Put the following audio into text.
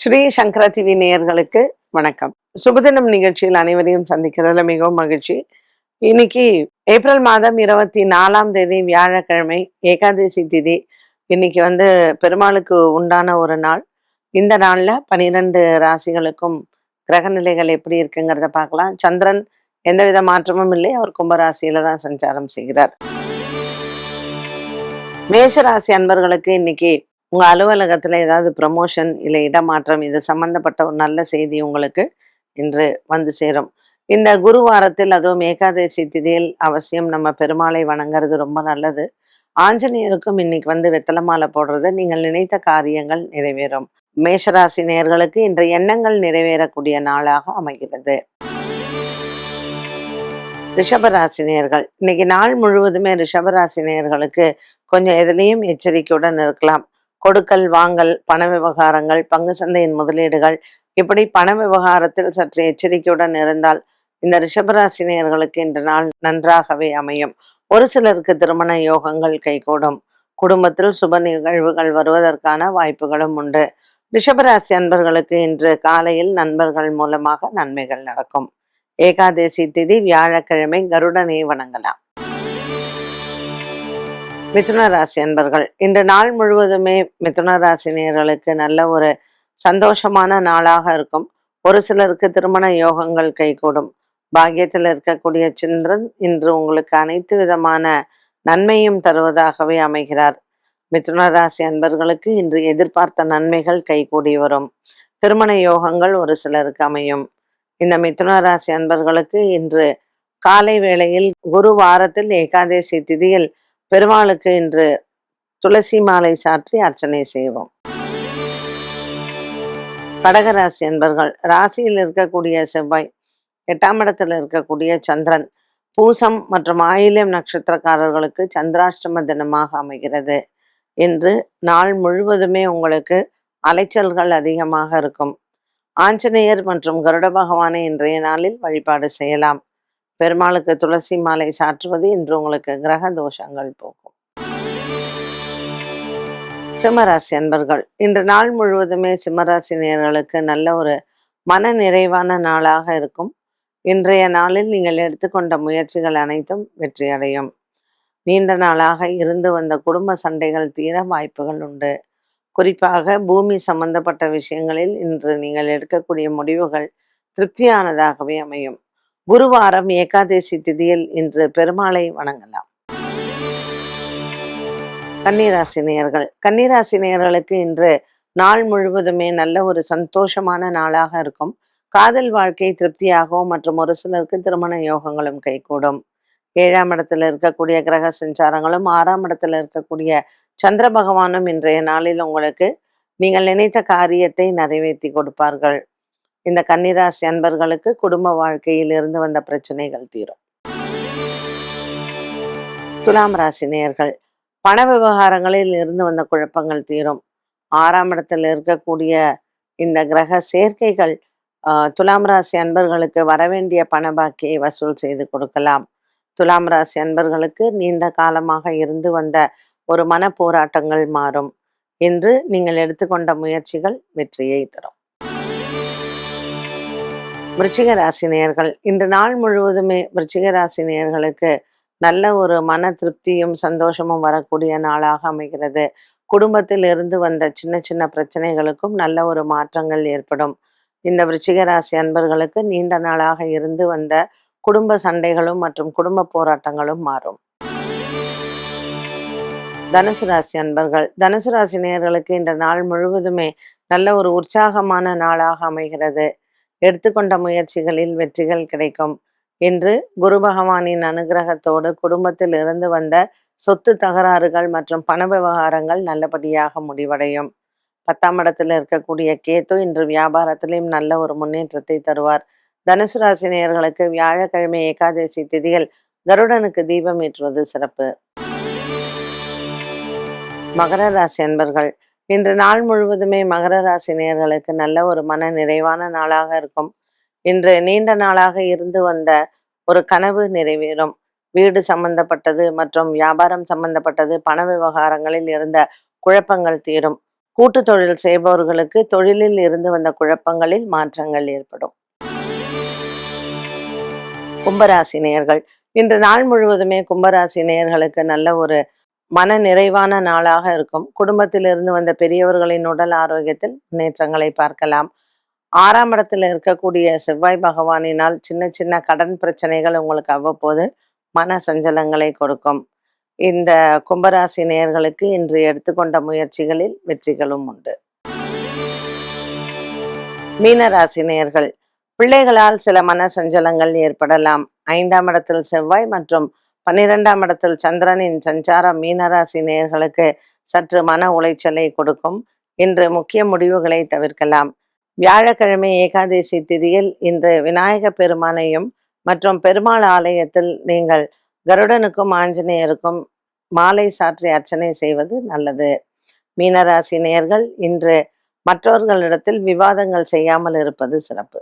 ஸ்ரீ சங்கரா TV நேயர்களுக்கு வணக்கம். சுபதினம் நிகழ்ச்சியில் அனைவரையும் சந்திக்கிறதுல மிகவும் மகிழ்ச்சி. இன்னைக்கு ஏப்ரல் மாதம் இருபத்தி நாலாம் தேதி வியாழக்கிழமை ஏகாதசி திதி. இன்னைக்கு வந்து பெருமாளுக்கு உண்டான ஒரு நாள். இந்த நாளில் பனிரெண்டு ராசிகளுக்கும் கிரக நிலைகள் எப்படி இருக்குங்கிறத பார்க்கலாம். சந்திரன் எந்தவித மாற்றமும் இல்லை. அவர் கும்பராசியில தான் சஞ்சாரம் செய்கிறார். மேஷராசி அன்பர்களுக்கு இன்னைக்கு உங்கள் அலுவலகத்தில் ஏதாவது ப்ரமோஷன் இல்லை இடமாற்றம் இது சம்பந்தப்பட்ட ஒரு நல்ல செய்தி உங்களுக்கு இன்று வந்து சேரும். இந்த குருவாரத்தில் அதுவும் ஏகாதசி திதியில் அவசியம் நம்ம பெருமாளை வணங்குறது ரொம்ப நல்லது. ஆஞ்சநேயருக்கும் இன்னைக்கு வந்து வெத்தலை மாலை போடுறது நீங்கள் நினைத்த காரியங்கள் நிறைவேறும். மேஷராசி நேர்களுக்கு இன்று எண்ணங்கள் நிறைவேறக்கூடிய நாளாக அமைகிறது. ரிஷபராசி நேயர்கள் இன்னைக்கு நாள் முழுவதுமே ரிஷபராசினியர்களுக்கு கொஞ்சம் எதுலேயும் எச்சரிக்கையுடன் இருக்கலாம். கொடுக்கல் வாங்கல் பண விவகாரங்கள் பங்கு சந்தையின் முதலீடுகள் இப்படி பண விவகாரத்தில் சற்று எச்சரிக்கையுடன் இருந்தால் இந்த ரிஷபராசினியர்களுக்கு இன்று நாள் நன்றாகவே அமையும். ஒரு சிலருக்கு திருமண யோகங்கள் கைகூடும். குடும்பத்தில் சுப நிகழ்வுகள் வருவதற்கான வாய்ப்புகளும் உண்டு. ரிஷபராசி அன்பர்களுக்கு இன்று காலையில் நண்பர்கள் மூலமாக நன்மைகள் நடக்கும். ஏகாதசி திதி வியாழக்கிழமை கருடனை வணங்கலாம் மிதுன ராசி அன்பர்கள் இன்று நாள் முழுவதுமே மிதுன ராசினியர்களுக்கு நல்ல ஒரு சந்தோஷமான நாளாக இருக்கும். ஒரு சிலருக்கு திருமண யோகங்கள் கைகூடும். பாக்கியத்தில் இருக்கக்கூடிய சந்திரன் இன்று உங்களுக்கு அனைத்து விதமான நன்மையும் தருவதாகவே அமைகிறார். மிதுன ராசி அன்பர்களுக்கு இன்று எதிர்பார்த்த நன்மைகள் கைகூடி வரும். திருமண யோகங்கள் ஒரு சிலருக்கு அமையும். இந்த மிதுன ராசி அன்பர்களுக்கு இன்று காலை வேளையில் குரு வாரத்தில் ஏகாதசி திதியில் பெருமாளுக்கு இன்று துளசி மாலை சாற்றி அர்ச்சனை செய்வோம். கடகராசி என்பர்கள் ராசியில் இருக்கக்கூடிய செவ்வாய் எட்டாம் இடத்தில் இருக்கக்கூடிய சந்திரன் பூசம் மற்றும் ஆயிலியம் நட்சத்திரக்காரர்களுக்கு சந்திராஷ்டம தினமாக அமைகிறது. இன்று நாள் முழுவதுமே உங்களுக்கு அலைச்சல்கள் அதிகமாக இருக்கும். ஆஞ்சநேயர் மற்றும் கருட பகவானை இன்றைய நாளில் வழிபாடு செய்யலாம். பெருமாளுக்கு துளசி மாலை சாற்றுவது இன்று உங்களுக்கு கிரக தோஷங்கள் போகும் சிம்மராசி அன்பர்கள் இன்று நாள் முழுவதுமே சிம்மராசி நேர்களுக்கு நல்ல ஒரு மன நிறைவான நாளாக இருக்கும். இன்றைய நாளில் நீங்கள் எடுத்துக்கொண்ட முயற்சிகள் அனைத்தும் வெற்றியடையும் நீண்ட நாளாக இருந்து வந்த குடும்ப சண்டைகள் தீர வாய்ப்புகள் உண்டு. குறிப்பாக பூமி சம்பந்தப்பட்ட விஷயங்களில் இன்று நீங்கள் எடுக்கக்கூடிய முடிவுகள் திருப்தியானதாகவே அமையும். குருவாரம் ஏகாதசி திதியில் இன்று பெருமாளை வணங்கலாம். கன்னிராசினியர்கள். கன்னிராசினியர்களுக்கு இன்று நாள் முழுவதுமே நல்ல ஒரு சந்தோஷமான நாளாக இருக்கும். காதல் வாழ்க்கை திருப்தியாகவும் மற்றும் ஒரு சிலருக்கு திருமண யோகங்களும் கைகூடும். ஏழாம் இடத்துல இருக்கக்கூடிய கிரக சஞ்சாரங்களும் ஆறாம் இடத்துல இருக்கக்கூடிய சந்திர பகவானும் இன்றைய நாளில் உங்களுக்கு நீங்கள் நினைத்த காரியத்தை நிறைவேற்றி கொடுப்பார்கள். இந்த கன்னிராசி அன்பர்களுக்கு குடும்ப வாழ்க்கையில் இருந்து வந்த பிரச்சனைகள் தீரும். துலாம் ராசி நேர்கள் பண விவகாரங்களில் இருந்து வந்த குழப்பங்கள் தீரும். ஆறாம் இடத்தில் இருக்கக்கூடிய இந்த கிரக சேர்க்கைகள் ஆஹ், துலாம் ராசி அன்பர்களுக்கு வரவேண்டிய பண பாக்கியை வசூல் செய்து கொடுக்கலாம். துலாம் ராசி அன்பர்களுக்கு நீண்ட காலமாக இருந்து வந்த ஒரு மன போராட்டங்கள் மாறும். என்று நீங்கள் எடுத்துக்கொண்ட முயற்சிகள் வெற்றியை தரும். விருச்சிக ராசி நேயர்கள் இன்று நாள் முழுவதுமே விருச்சிக ராசி நேயர்களுக்கு நல்ல ஒரு மன திருப்தியும் சந்தோஷமும் வரக்கூடிய நாளாக அமைகிறது. குடும்பத்தில் இருந்து வந்த சின்ன சின்ன பிரச்சனைகளுக்கும் நல்ல ஒரு மாற்றங்கள் ஏற்படும். இந்த விருச்சிக ராசி அன்பர்களுக்கு நீண்ட நாளாக இருந்து வந்த குடும்ப சண்டைகளும் மற்றும் குடும்ப போராட்டங்களும் மாறும். தனுசு ராசி அன்பர்கள் தனுசு ராசி நேயர்களுக்கு இந்த நாள் முழுவதுமே நல்ல ஒரு உற்சாகமான நாளாக அமைகிறது. எடுத்துக்கொண்ட முயற்சிகளில் வெற்றிகள் கிடைக்கும். இன்று குரு பகவானின் அனுகிரகத்தோடு குடும்பத்தில் இருந்து வந்த சொத்து தகராறுகள் மற்றும் பண விவகாரங்கள் நல்லபடியாக முடிவடையும். பத்தாம் இடத்தில் இருக்கக்கூடிய கேத்து இன்று வியாபாரத்திலையும் நல்ல ஒரு முன்னேற்றத்தை தருவார். தனுசு ராசி நேயர்களுக்கு வியாழக்கிழமை ஏகாதசி திதியில் கருடனுக்கு தீபம் ஏற்றுவது சிறப்பு. மகர ராசி அன்பர்கள் இன்று நாள் முழுவதுமே மகர ராசி நேர்களுக்கு நல்ல ஒரு மன நிறைவான நாளாக இருக்கும். இன்று நீண்ட நாளாக இருந்து வந்த ஒரு கனவு நிறைவேறும். வீடு சம்பந்தப்பட்டது மற்றும் வியாபாரம் சம்பந்தப்பட்டது பண விவகாரங்களில் இருந்த குழப்பங்கள் தீரும். கூட்டு தொழில் செய்பவர்களுக்கு தொழிலில் இருந்து வந்த குழப்பங்களில் மாற்றங்கள் ஏற்படும். கும்பராசி நேர்கள் இன்று நாள் முழுவதுமே கும்பராசி நேர்களுக்கு நல்ல ஒரு மன நிறைவான நாளாக இருக்கும். குடும்பத்திலிருந்து வந்த பெரியவர்களின் உடல் ஆரோக்கியத்தில் முன்னேற்றங்களை பார்க்கலாம். ஆறாம் இடத்துல இருக்கக்கூடிய செவ்வாய் பகவானினால் சின்ன சின்ன கடன் பிரச்சனைகள் உங்களுக்கு அவ்வப்போது மன சஞ்சலங்களை கொடுக்கும். இந்த கும்பராசி நேயர்களுக்கு இன்று எடுத்துக்கொண்ட முயற்சிகளில் வெற்றிகளும் உண்டு. மீனராசி நேயர்கள் பிள்ளைகளால் சில மன சஞ்சலங்கள் ஏற்படலாம். ஐந்தாம் இடத்தில் செவ்வாய் மற்றும் பன்னிரெண்டாம் இடத்தில் சந்திரனின் சஞ்சாரம் மீனராசி நேயர்களுக்கு சற்று மன உளைச்சலை கொடுக்கும். இன்று முக்கிய முடிவுகளை தவிர்க்கலாம். வியாழக்கிழமை ஏகாதசி திதியில் இன்று விநாயக பெருமானையும் மற்றும் பெருமாள் ஆலயத்தில் நீங்கள் கருடனுக்கும் ஆஞ்சநேயருக்கும் மாலை சாற்றி அர்ச்சனை செய்வது நல்லது. மீனராசி நேயர்கள் இன்று மற்றவர்களிடத்தில் விவாதங்கள் செய்யாமல் இருப்பது சிறப்பு.